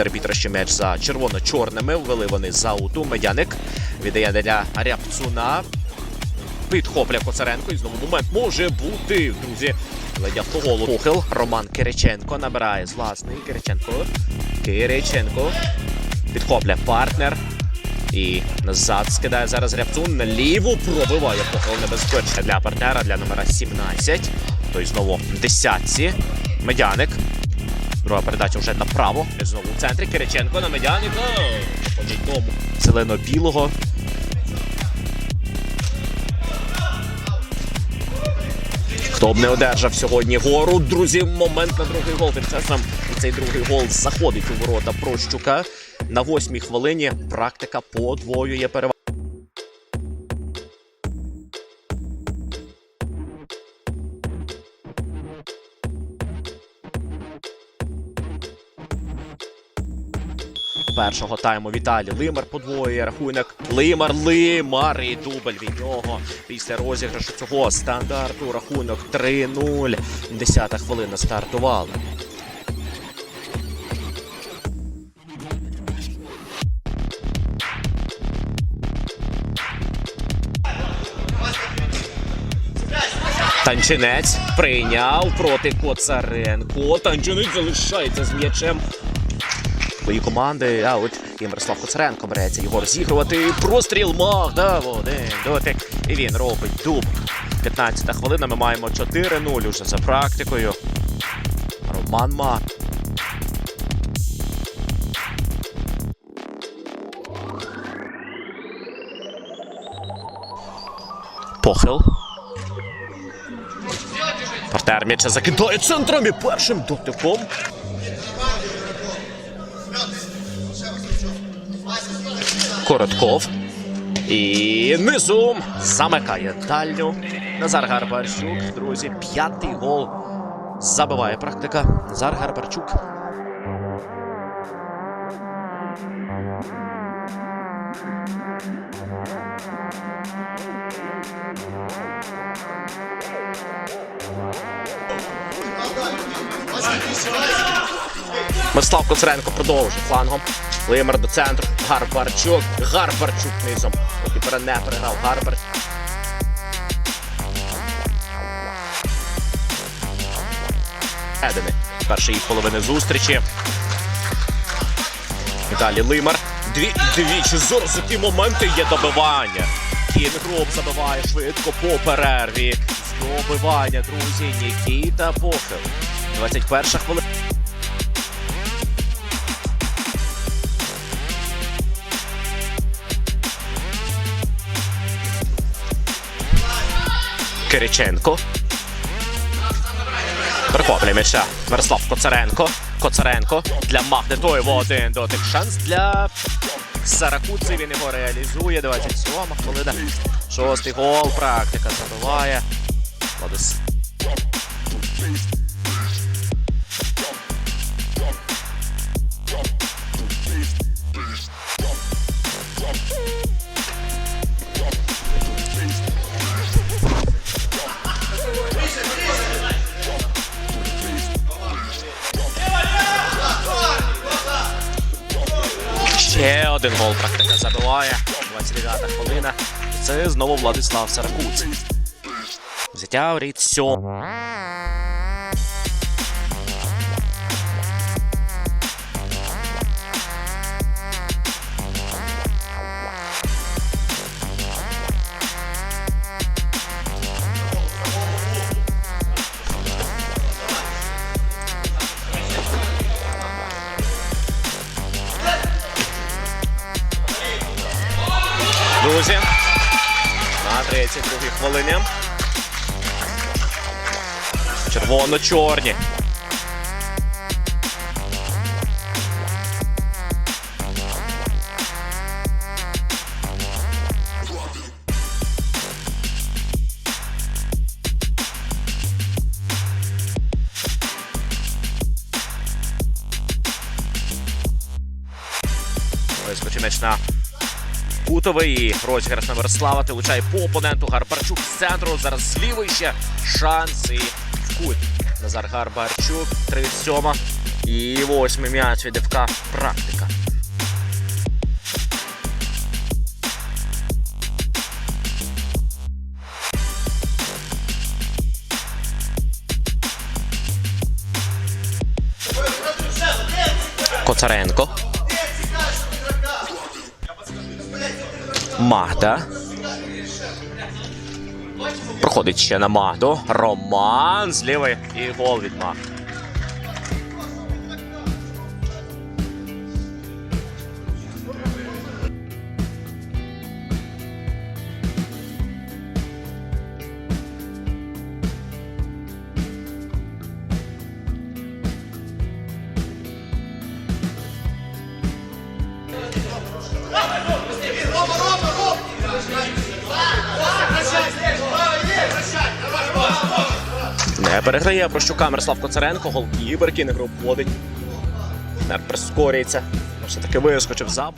Арбітра ще м'яч за червоно-чорними. Ввели вони за ауту. Медяник віддає для Рябцуна. Підхоплює Коцаренко. І знову момент може бути, друзі. Ледь автоголу. Похил. Роман Кириченко набирає з власний. Кириченко. Кириченко. Підхоплює партнер. І назад скидає зараз Рябцун. Наліво пробиває похил небезпечно для партнера для номера 17. Той знову десятці. Медяник. Друга передача вже направо. Знову в центрі. Кириченко на Медяника. Ходить дому. Зелено-білого. Хто б не одержав сьогодні гору, друзі, момент на другий гол. Тим часом цей другий гол заходить у ворота Прощука. На восьмій хвилині практика подвоює перевагу. Першого тайму Віталій Лимар подвоює рахунок. Лимар, Лимар і дубль від нього. Після розіграшу цього стандарту рахунок 3-0. Десята хвилина стартувала. Танчинець прийняв проти Коцаренко. Танчинець залишається з м'ячем свої команди. А от і Мирослав Коцаренко береться його розігрувати. Простріл мах, да, в один дотик. І він робить дуб. 15 хвилина. Ми маємо 4-0 уже за практикою. Роман Мак. Похил. Партер м'яча закидає центром і першим дотиком. Коротков. І низом замикає дальню. Назар Гарбарчук. Друзі, п'ятий гол забиває практика. Назар Гарбарчук. Мирослав Коцаренко продовжує флангом. Лимер до центру. Гарбарчук. Гарбарчук низом. Тепер не переграв Гарбар. Едини. Першої половини зустрічі. Далі Лимар. Дві, двічі зараз ті моменти є добивання. Кінгруб забиває швидко по перерві. Здобивання, друзі. Нікіта Похил. 21 хвилина. Кириченко. Прихоплює м'яча. Мирослав Коцаренко. Коцаренко для Магнетоєва один дотик. Шанс для Саракуци. Він його реалізує. 27 хвилина. Шостий гол. Практика забиває. Владис. Один гол практика забиває. 29 хвилина. Це знову Владислав Саракуц. Взяття воріт сьом. Друзі. На 32-й хвилині. Червоно-чорні. Вискочив м'яч на Кутовий розіграш на Мирослава. Ти влучає по опоненту Гарбарчук з центру. Зараз з ще шанс і в кут. Назар Гарбарчук, 37 І І восьмий м'яч від ФК практика. Коцаренко. Магда. Проходить ще на Магду. Роман зліва і гол від Магди. Переграє Прощука Мирослав Коцаренко, голкіпер, який не гру вводить. Прискорюється. Все-таки вискочив за.